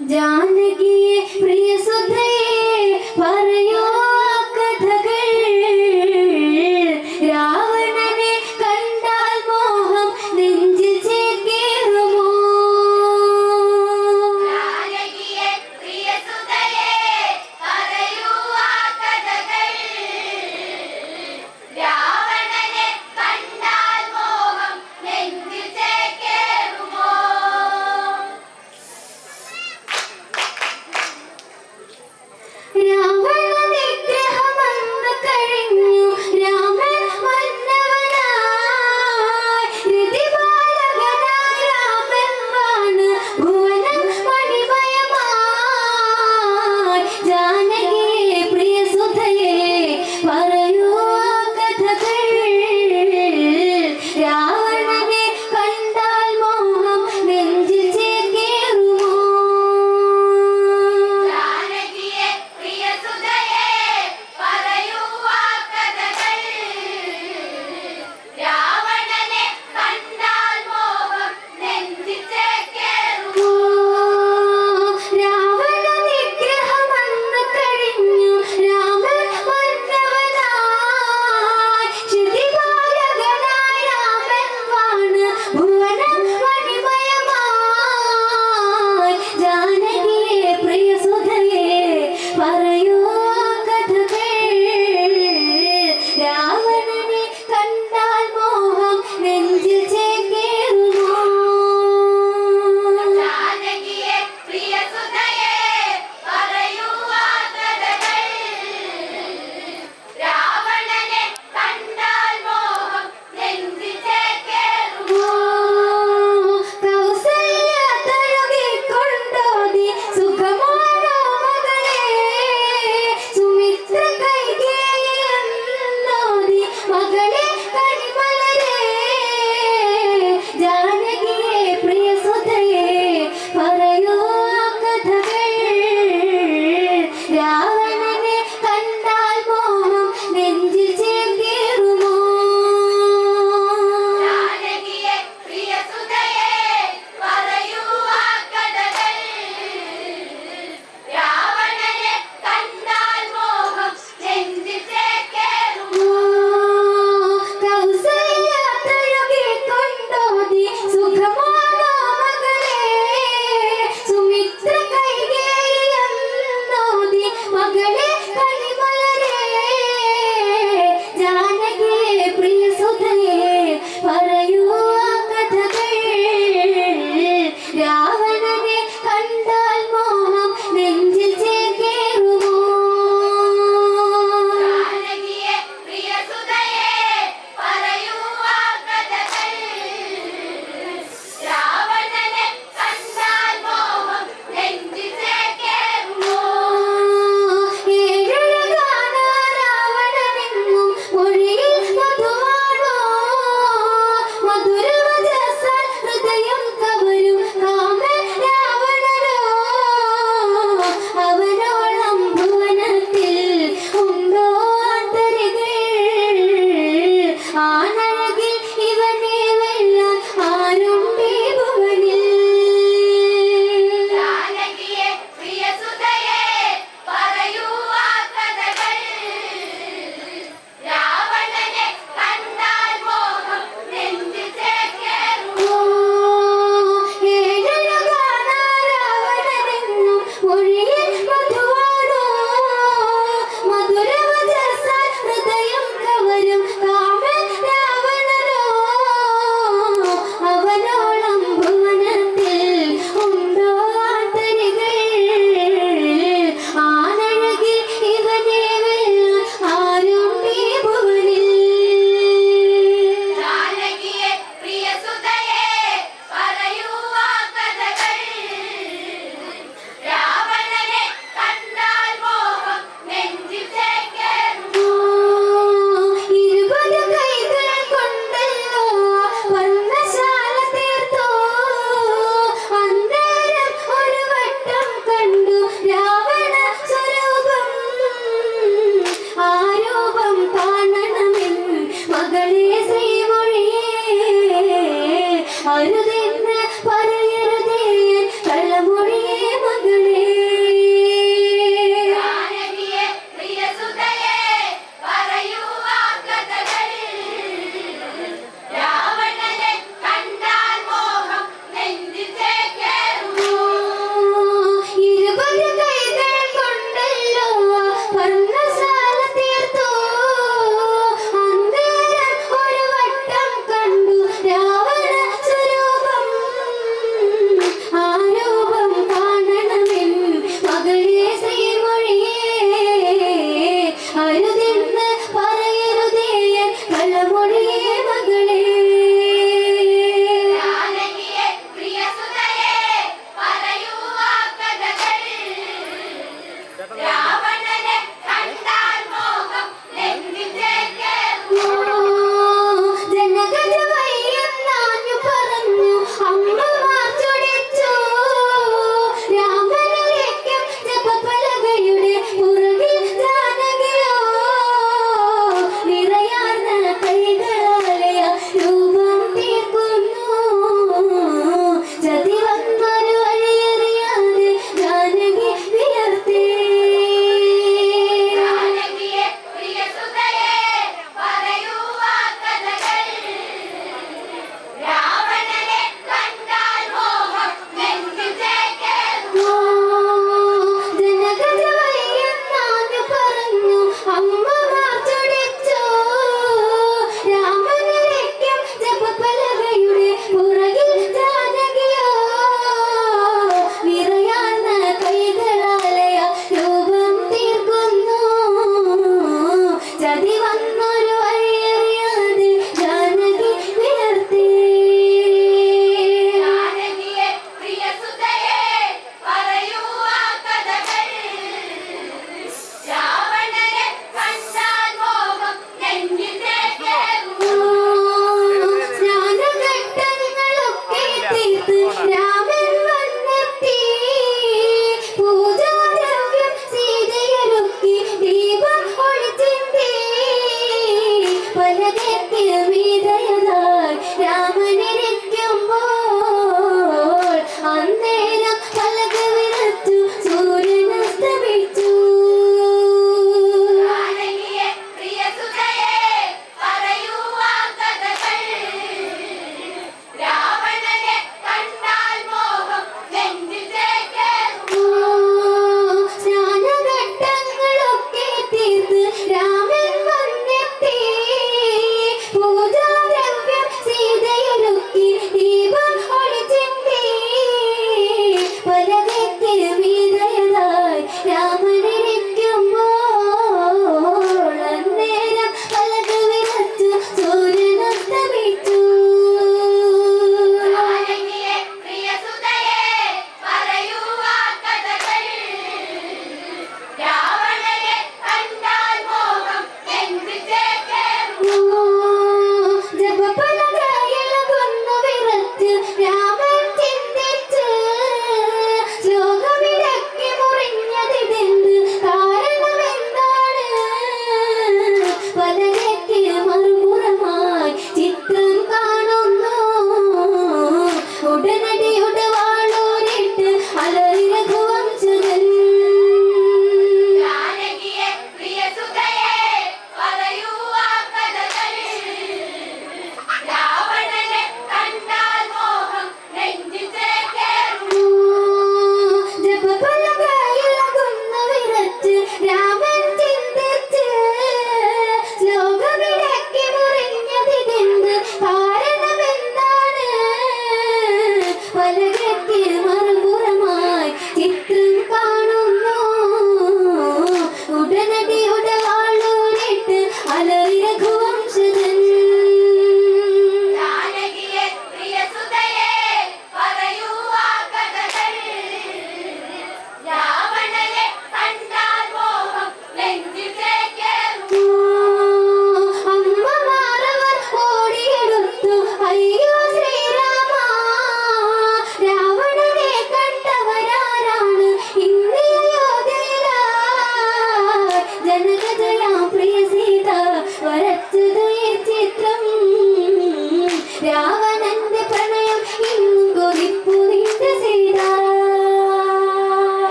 जानगी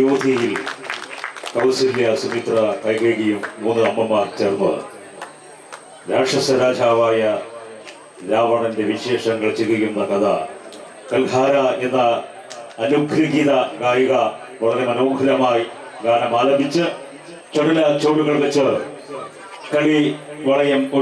അയോധ്യയിൽ കൗസല്യ സുമിത്ര കൈകേകിയും മൂന്ന് അമ്മമാർ ചേർന്ന് രാക്ഷസ രാജാവായ രാവണന്റെ വിശേഷങ്ങൾ ചെയ്യുന്ന കഥ. കൽഹാര എന്ന അനുഗ്രഹീത ഗായിക വളരെ മനോഹരമായി ഗാനം ആലപിച്ച് ചുടല ചോടുകൾ വെച്ച് കളി വളയം ഒഴി